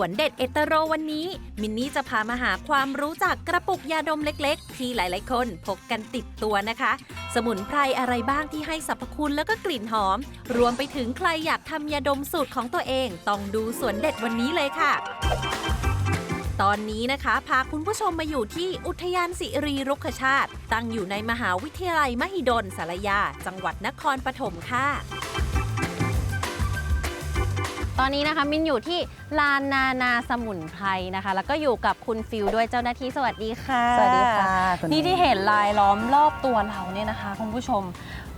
วนเด็ดเอตโรวันนี้ มินนี่จะพามาหาความรู้จักกระปุกยาดมเล็กๆ ที่หลายๆ คนพกกันติดตัวนะคะ สมุนไพรอะไรบ้างที่ให้สรรพคุณแล้วก็กลิ่นหอม รวมไปถึงใครอยากทำยาดมสูตรของตัวเอง ต้องดูสวนเด็ดวันนี้เลยค่ะตอนนี้นะคะ พาคุณผู้ชมมาอยู่ที่อุทยานสิริรุกขชาติ ตั้งอยู่ในมหาวิทยาลัยมหิดลสารยา จังหวัดนครปฐมค่ะ ตอนนี้นะคะมินอยู่ที่ลานนานาสมุนไพรนะคะ แล้วก็อยู่กับคุณฟิลด้วยเจ้าหน้าที่สวัสดีค่ะ สวัสดีค่ะคุณนี่ที่เห็นลายล้อมรอบตัวเราเนี่ยนะคะคุณผู้ชม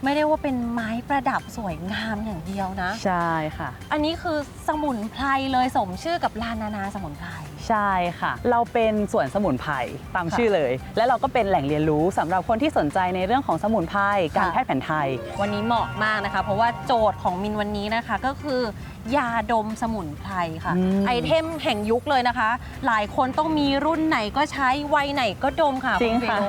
ไม่ได้ว่าเป็นไม้ประดับสวยงามอย่างเดียวนะ ใช่ค่ะ อันนี้คือสมุนไพรเลยสมชื่อกับลานนานาสมุนไพรใช่ค่ะ เราเป็นสวนสมุนไพรตามค่ะชื่อเลย และเราก็เป็นแหล่งเรียนรู้สำหรับคนที่สนใจในเรื่องของสมุนไพรการค่ะแพทย์แผนไทย วันนี้เหมาะมากนะคะ เพราะว่าโจทย์ของมินวันนี้นะคะก็คือ ยาดมสมุนไพรค่ะ อืมไอเทมแห่งยุคเลยนะคะ หลายคนต้องมีรุ่นไหนก็ใช้วัยไหนก็ดมค่ะจริงณฟิค่ะล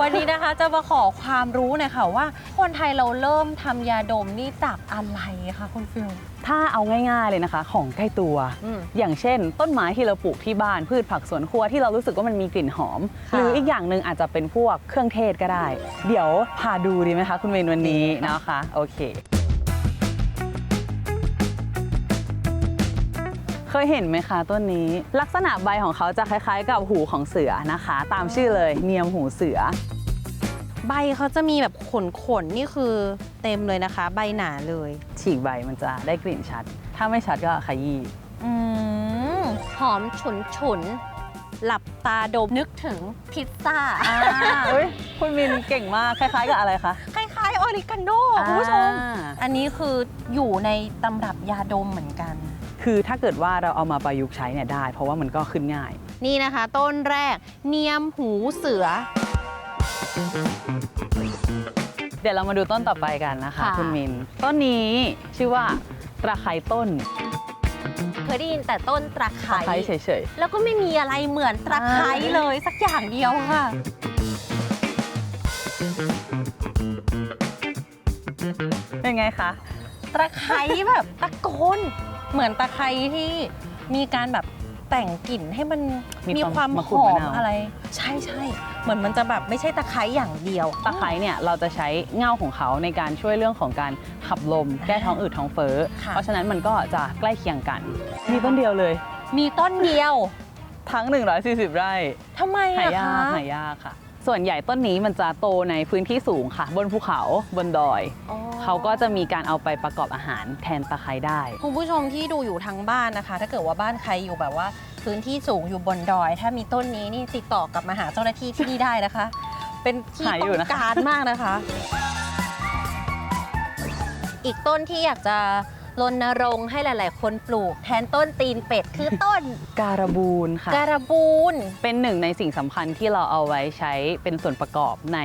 วันนี้นะคะจะมาขอความรู้หน่อยค่ะว่า คนไทยเราเริ่มทำยาดมนี่จากอะไรคะคุณฟิลถ้าเอาง่ายๆเลยนะคะ ของใกล้ตัว อืม อย่างเช่น ต้นไม้ที่เราปลูกที่บ้านพืชผักสวนครัวที่เรารู้สึกว่ามันมีกลิ่นหอม ค่ะ หรืออีกอย่างหนึ่งอาจจะเป็นพวกเครื่องเทศก็ได้ เดี๋ยวพาดูดีไหมคะ คุณเมนวันนี้ดีค่ะนะคะ โอเค เคยเห็นไหมคะต้นนี้ ลักษณะใบของเขาจะคล้ายๆ กับหูของเสือนะคะ ตามชื่อเลยเนียมหูเสือ ใบเขาจะมีแบบขนขนๆนี่คือเต็มเลยนะคะ ใบหนาเลยฉีกใบมันจะได้กลิ่นชัด ถ้าไม่ชัดก็ขยี้อืมหอมฉุนฉุนๆหลับตาดมนึกถึงพิซซ่าอ่าเฮ้ยคุณมินเก่งมากคล้ายๆกับอะไรคะคล้ายๆออริกาโน่คุณผู้ชม อ่า อันนี้คืออยู่ในตำรับยาดมเหมือนกัน คือถ้าเกิดว่าเราเอามาประยุกต์ใช้เนี่ยได้ เพราะว่ามันก็ขึ้นง่าย นี่นะคะ ต้นแรกเนียมหูเสือ เดี๋ยวเรามาดูต้นต่อไปกันนะคะ ค่ะ คุณมิน ต้นนี้ชื่อว่าตะไคร้ต้นเคยได้ยินแต่ต้นตะไคตะไคร้ร้เฉยแล้วก็ไม่มีอะไรเหมือนตะไคร้อ่าเลยสักอย่างเดียวค่ะ ๆเป็นไงคะ ตะไคร้แบบตะโกน เหมือนตะไคร้ที่มีการแบบแต่งกลิ่นให้มันมีมีความความมะหกรูดอมะมนาว อะไร ใช่ใช่เหมือนมันจะแบบไม่ใช่ตะไคร้อย่างเดียว ตะไคร้เนี่ยเราจะใช้เง่าของเขาในการช่วยเรื่องของการขับลม แก้ท้องอืดท้องเฟ้อ ค่ะ เพราะฉะนั้นมันก็จะใกล้เคียงกัน มีต้นเดียวเลย มีต้นเดียวทั้ง 140 ไร่ทำไมหาอะยาคะ กหายากค่ะ ส่วนใหญ่ต้นนี้มันจะโตในพื้นที่สูงค่ะ บนภูเขาบนดอย อ๋อเขาก็จะมีการเอาไปประกอบอาหารแทนตะไคร้ได้ คุณผู้ชมที่ดูอยู่ทางบ้านนะคะ ถ้าเกิดว่าบ้านใครอยู่แบบว่า พื้นที่สูงอยู่บนดอย ถ้ามีต้นนี้นี่ติดต่อกลับมาหาเจ้าหน้าที่ที่นี่ได้นะคะ เป็นที่หาอยู่ต้องนะคะ การมากนะคะ อีกต้นที่อยากจะ รณรงค์ให้หลาย ๆ คนปลูก แทนต้นตีนเป็ดคือต้น การบูนค่ะ การบูน เป็นหนึ่งในสิ่งสำคัญที่เราเอาไว้ใช้เป็นส่วนประกอบใน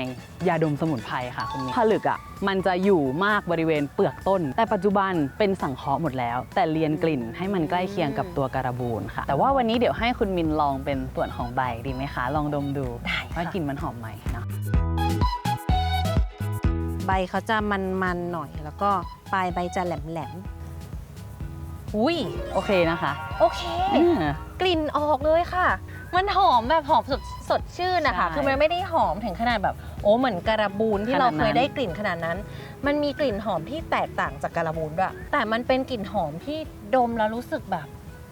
ยาดมสมุนไพรค่ะคุณมิ้นผลึกอะมันจะอยู่มากบริเวณเปลือกต้น แต่ปัจจุบันเป็นสังเคราะห์หมดแล้ว แต่เรียนกลิ่นให้มันใกล้เคียงกับตัวการบูนค่ะ แต่ว่าวันนี้เดี๋ยวให้คุณมินลองเป็นส่วนของใบดีไหมคะ ลองดมดูได้ว่าค่ะกลิ่นมันหอมไหมเนาะใบเขาจะมันๆหน่อย แล้วก็ปลายใบจะแหลมๆ อุ้ยโอเคนะคะ โอเคอ่ากลิ่นออกเลยค่ะ มันหอมแบบหอมสดสดชื่นนะคะ ใช่คือมันไม่ได้หอมถึงขนาดแบบ โอ้เหมือนการาบูนที่ขนาดเรานั้นเคยได้กลิ่นขนาดนั้น มันมีกลิ่นหอมที่แตกต่างจากการาบูนด้วยแต่มันเป็นกลิ่นหอมที่ดมแล้วรู้สึกแบบ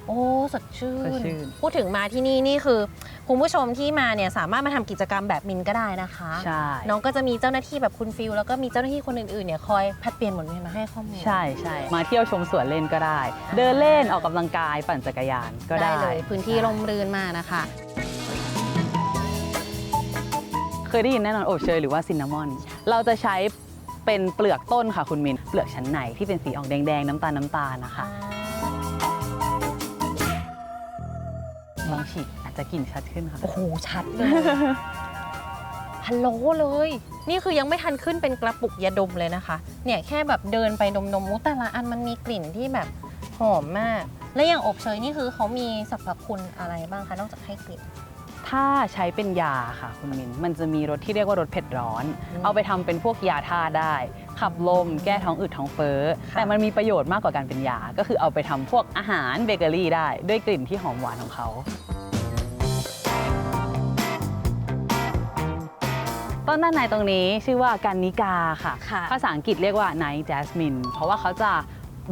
โอ้สดชื่สดนชื่น พูดถึงมาที่นี่นี่คือคุณผู้ชมที่มาเนี่ยสามารถมาทำกิจกรรมแบบมินก็ได้นะคะ ใช่น้องก็จะมีเจ้าหน้าที่แบบคุณฟิลแล้วก็มีเจ้าหน้าที่คนอื่นๆเนี่ยคอยผลัดเปลี่ยนหมุนเวียนมาให้ข้อมูล ใช่ใช่มาเที่ยวชมสวนเล่นก็ได้ เดินเล่นออกกำลังกายปั่นจักรยานก็ได้เลยพื้นที่ร่มรื่นมากนะคะ เคยได้ยินแน่นอนโอบเชยหรือว่าซินนามอน เราจะใช้เป็นเปลือกต้นค่ะคุณมิน เปลือกชั้นในที่เป็นสีออกแดงๆ น้ำตาลน้ำตาลนะคะ ลองฉีกอาจจะกลิ่นชัดขึ้นค่ะ โอ้โห ชัดเลยฮัลโหลเลย นี่คือยังไม่ทันขึ้นเป็นกระปุกยาดมเลยนะคะ เนี่ยแค่แบบเดินไปดมๆมุแต่ละอันมันมีกลิ่นที่แบบหอมมาก และอย่างอบเชยนี่คือเขามีสรรพคุณอะไรบ้างคะนอกจากให้กลิ่น ถ้าใช้เป็นยาค่ะคุณมินมันจะมีรสที่เรียกว่ารสเผ็ดร้อน เอาไปทำเป็นพวกยาท่าได้ ขับลม แก้ท้องอืดท้องเฟ้อ แต่มันมีประโยชน์มากกว่าการเป็นยา ก็คือเอาไปทำพวกอาหารเบเกอรี่ได้ ด้วยกลิ่นที่หอมหวานของเขาต้นด้านในตรงนี้ชื่อว่ากันนิกาค่ะค่ะภาษาอังกฤษเรียกว่า night jasmine เพราะว่าเขาจะ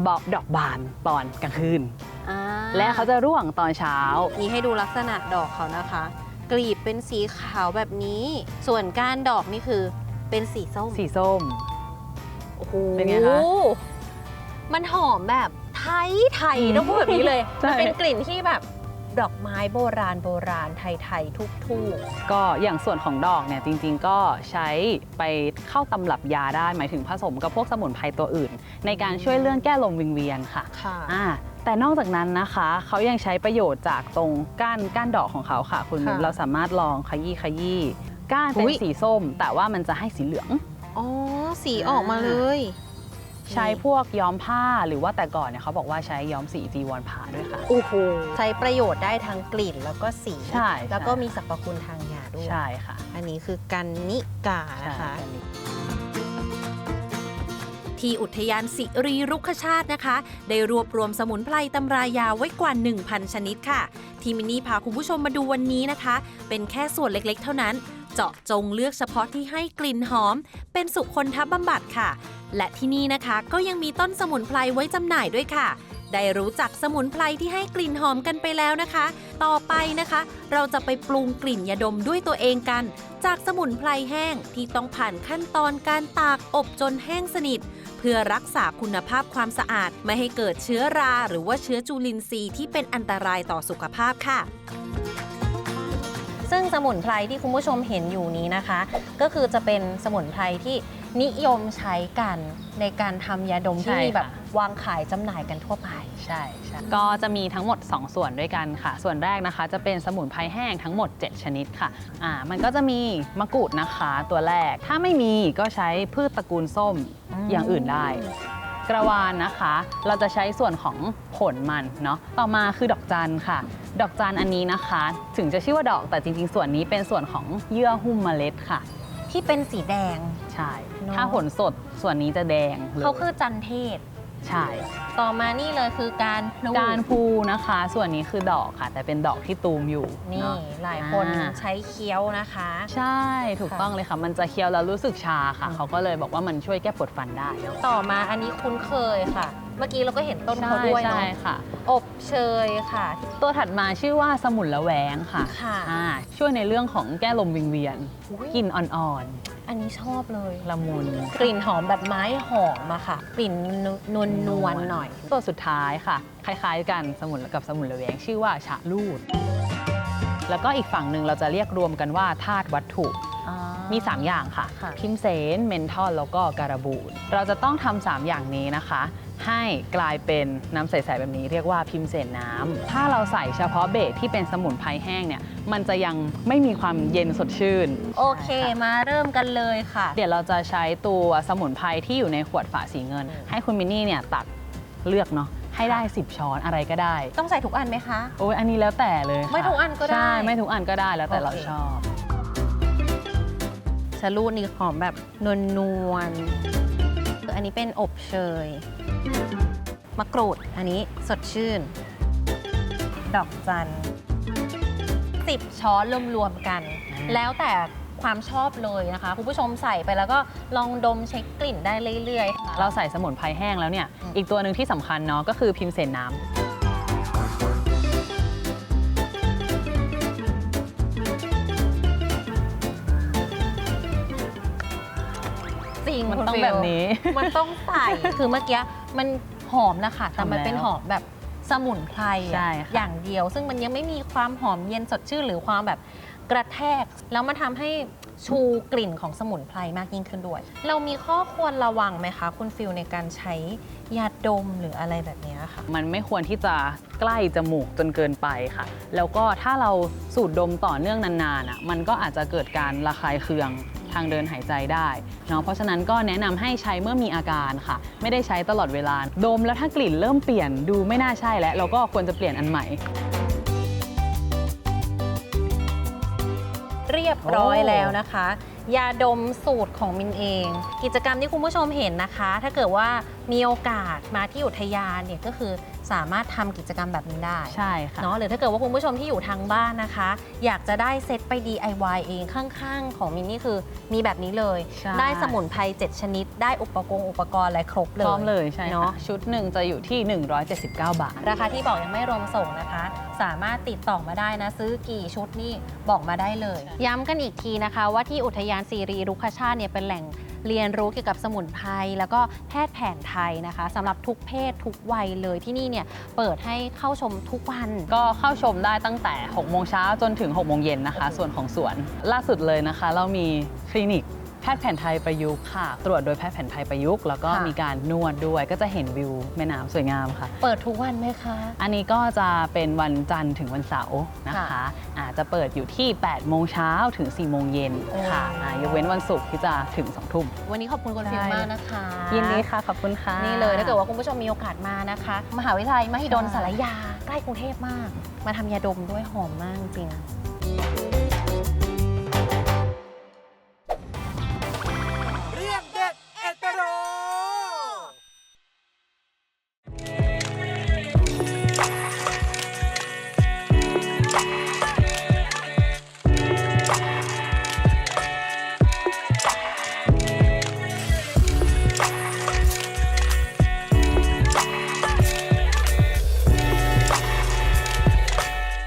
บอกดอกบานตอนกลางคืนอ่าและเขาจะร่วงตอนเช้านี่ให้ดูลักษณะดอกเขานะคะ กลีบเป็นสีขาวแบบนี้ ส่วนก้านดอกนี่คือเป็นสีส้ม สีส้ม โอ้โหเป็นไงคะ มันหอมแบบไทยไทยอืมต้องพูดแบบนี้เลย ใช่ มันเป็นกลิ่นที่แบบดอกไม้โบราณโบราณไทยไทยๆทุกทูกก็อย่างส่วนของดอกเนี่ยจริงๆ ก็ใช้ไปเข้าตำรับยาได้หมายถึงผสมกับพวกสมุนไพรตัวอื่น ในการช่วยเรื่องแก้ลมวิงเวียนค่ะค่ะ อ่า แต่นอกจากนั้นนะคะ เขายังใช้ประโยชน์จากตรงก้านก้านดอกของเขาค่ะ คุณค่ะ เราสามารถลองขยี้ขยี้ก้านเป็นอุ๊ยสีส้ม แต่ว่ามันจะให้สีเหลือง อ๋อ สีออกมาเลย ใช้พวกย้อมผ้าหรือว่าแต่ก่อนเนี่ยเขาบอกว่าใช้ย้อมสีจีวรผ้าด้วยค่ะ โอ้โห ใช้ประโยชน์ได้ทั้งกลิ่นแล้วก็สี ใช่แล้วก็ใช่มีสรรพคุณทางยาด้วย ใช่ค่ะอันนี้คือกันนิกานะคะ ใช่ ที่อุทยานสิรีรุกขชาตินะคะ ได้รวบรวมสมุนไพรตำรายาไว้กว่า 1,000 ชนิดค่ะ ที่มินี่พาคุณผู้ชมมาดูวันนี้นะคะ เป็นแค่ส่วนเล็กๆ เท่านั้น เจาะจงเลือกเฉพาะที่ให้กลิ่นหอม เป็นสุคนทับบำบัดค่ะ และที่นี่นะคะก็ยังมีต้นสมุนไพรไว้จำหน่ายด้วยค่ะได้รู้จักสมุนไพรที่ให้กลิ่นหอมกันไปแล้วนะคะ ต่อไปนะคะ เราจะไปปรุงกลิ่นยาดมด้วยตัวเองกัน จากสมุนไพรแห้งที่ต้องผ่านขั้นตอนการตากอบจนแห้งสนิท พื่อรักษาคุณภาพความสะอาด ไม่ให้เกิดเชื้อรา หรือว่าเชื้อจุลินทรีย์ที่เป็นอันตรายต่อสุขภาพค่ะซึ่งสมุนไพรที่คุณผู้ชมเห็นอยู่นี้นะคะ ก็คือจะเป็นสมุนไพรที่นิยมใช้กันในการทำยาดมใช่ที่มีแบบค่ะ วางขายจำหน่ายกันทั่วไป ใช่ใช่ก็จะมีทั้งหมด 2 ส่วนด้วยกันค่ะ ส่วนแรกนะคะ จะเป็นสมุนไพรแห้งทั้งหมด 7 ชนิดค่ะอ่ามันก็จะมีมะกรูดนะคะตัวแรก ถ้าไม่มีก็ใช้พืชตระกูลส้มอืมอย่างอื่นได้ กระวานนะคะ เราจะใช้ส่วนของผลมันเนาะต่อมาคือดอกจันค่ะ ดอกจันอันนี้นะคะ ถึงจะชื่อว่าดอกแต่จริง ๆ ส่วนนี้เป็นส่วนของเยื่อหุ้มเมล็ดค่ะ ที่เป็นสีแดง ใช่ เนอะ ถ้าผลสดส่วนนี้จะแดงลย เขาคือจันเทศ ใช่ต่อมานี่เลยคือการพลูการพูนะคะ ส่วนนี้คือดอกค่ะ แต่เป็นดอกที่ตูมอยู่นี่เอะหลายคนอ่าใช้เคี้ยวนะคะ ใช่ถูกค่ะต้องเลยค่ะ มันจะเคี้ยวแล้วรู้สึกชาค่ะอืมเขาก็เลยบอกว่ามันช่วยแก้ปวดฟันได้เนอะต่อมาอันนี้คุ้นเคยค่ะ เมื่อกี้เราก็เห็นต้นเขาด้วยใช่เนาะใช่ค่ะ อบเชยค่ะตัวถัดมาชื่อว่าสมุนละแวงค่ะค่ะอ่าช่วยในเรื่องของแก้ลมวิงเวียน อุ๊ยกลิ่นอ่อน อันนี้ชอบเลยๆละมุน กลิ่นหอมแบบไม้หอมอะค่ะ กลิ่นนวลนวลๆหน่อย ตัวสุดท้ายค่ะ คล้ายๆ กันสมุนกับสมุนละแวงชื่อว่าฉะลูด แล้วก็อีกฝั่งหนึ่งเราจะเรียกรวมกันว่าธาตุวัตถุ มี 3 อย่างค่ะค่ะพิมเสนเมนทอลแล้วก็การาบูนเราจะต้องทำสามอย่างนี้นะคะ ให้กลายเป็นน้ำใสๆแบบนี้เรียกว่าพิมเสนน้ำถ้าเราใส่เฉพาะเบสที่เป็นสมุนไพรแห้งเนี่ยมันจะยังไม่มีความเย็นสดชื่น โอเคมาเริ่มกันเลยค่ะ เดี๋ยวเราจะใช้ตัวสมุนไพรที่อยู่ในขวดฝาสีเงินอืมให้คุณมินนี่เนี่ยตักเลือกเนาะให้ได้ 10 ช้อนอะไรก็ได้ ต้องใส่ทุกอันไหมคะ โอ้ยอันนี้แล้วแต่เลยค่ะไม่ทุกอันก็ได้ใช่ ไม่ทุกอันก็ได้แล้วแต่โอเคเราชอบ ชะลูดนี่หอมแบบนวลนวลๆอันนี้เป็นอบเชย มะกรูด อันนี้สดชื่น ดอกจันสิบช้อนรวมๆกันอ่าแล้วแต่ความชอบเลยนะคะ คุณผู้ชมใส่ไปแล้วก็ลองดมเช็คกลิ่นได้เรื่อยๆค่ะเราใส่สมุนไพรแห้งแล้วเนี่ยอืมอีกตัวหนึ่งที่สำคัญเนาะก็คือพิมเสนน้ำ ริงมันคุณต้องฟิลแบบนี้ มันต้องใส่คือเมื่อกี้มันหอมแล้วค่ะแต่มันหอมแล้วเป็นหอมแบบสมุนไพรอะใช่ค่ะอย่างเดียว ซึ่งมันยังไม่มีความหอมเย็นสดชื่นหรือความแบบกระแทก แล้วมันทำให้ชูกลิ่นของสมุนไพรมากยิ่งขึ้นด้วย เรามีข้อควรระวังไหมคะ คุณฟิลในการใช้ยาดมหรืออะไรแบบเนี้ยค่ะ มันไม่ควรที่จะใกล้จมูกจนเกินไปค่ะ แล้วก็ถ้าเราสูดดมต่อเนื่องนานๆอะมันก็อาจจะเกิดการระคายเคือง ทางเดินหายใจได้เนาะเพราะฉะนั้นก็แนะนำให้ใช้เมื่อมีอาการค่ะ ไม่ได้ใช้ตลอดเวลาดมแล้วถ้ากลิ่นเริ่มเปลี่ยนดูไม่น่าใช่แล้วเราก็ควรจะเปลี่ยนอันใหม่เรียบร้อยแล้วนะคะ ยาดมสูตรของมินเอง กิจกรรมที่คุณผู้ชมเห็นนะคะ ถ้าเกิดว่ามีโอกาสมาที่อุทยานเนี่ยก็คือ สามารถทำกิจกรรมแบบนี้ได้ใช่ค่ะ เนาะหรือถ้าเกิดว่าคุณผู้ชมที่อยู่ทางบ้านนะคะ อยากจะได้เซตไป DIY เองข้างๆ ของมินนี่คือมีแบบนี้เลย ใช่ ได้สมุนไพร7ชนิด ได้อุปกรณ์อุปกรณ์อะไรครบเลย พร้อมเลยใช่เนาะเนาะชุดหนึ่งจะอยู่ที่ 179 บาท ราคาที่บอกยังไม่รวมส่งนะคะ สามารถติดต่อมาได้นะ ซื้อกี่ชุดนี่บอกมาได้เลย ย้ำกันอีกทีนะคะ ว่าที่อุทยานซีรีรุกขชาติเนี่ยเป็นแหล่ง เรียนรู้เกี่ยวกับสมุนไพรแล้วก็แพทย์แผนไทยนะคะสำหรับทุกเพศทุกวัยเลยที่นี่เนี่ยเปิดให้เข้าชมทุกวันก็เข้าชมได้ตั้งแต่ 6 โมงเช้าจนถึง 6 โมงเย็นนะคะ ส่วนของสวน ล่าสุดเลยนะคะ เรามีคลินิก พทย์แผนไทยประยุกต์ค่ะ ตรวจโดยแพทย์แผนไทยประยุกต์แล้วก็ค่ะ มีการนวดด้วยก็จะเห็นวิวแม่น้ำสวยงามค่ะ เปิดทุกวันไหมคะ อันนี้ก็จะเป็นวันจันทร์ถึงวันเสาร์นะคะค่ะอาจจะเปิดอยู่ที่ 8 โมงเช้าถึง 4 โมงเย็นค่ะโอ้ อ่ายกเว้นวันศุกร์ที่จะถึง 2 ทุ่ม วันนี้ขอบคุณคุณฟิลมากนะคะยินดีค่ะ ขอบคุณค่ะ นี่เลยถ้าเกิดว่าคุณผู้ชมมีโอกาสมานะคะ มหาวิทยาลัยมหิดลใช่ สารยา ใกล้กรุงเทพมาก มาทำยาดมด้วยหอมมากจริง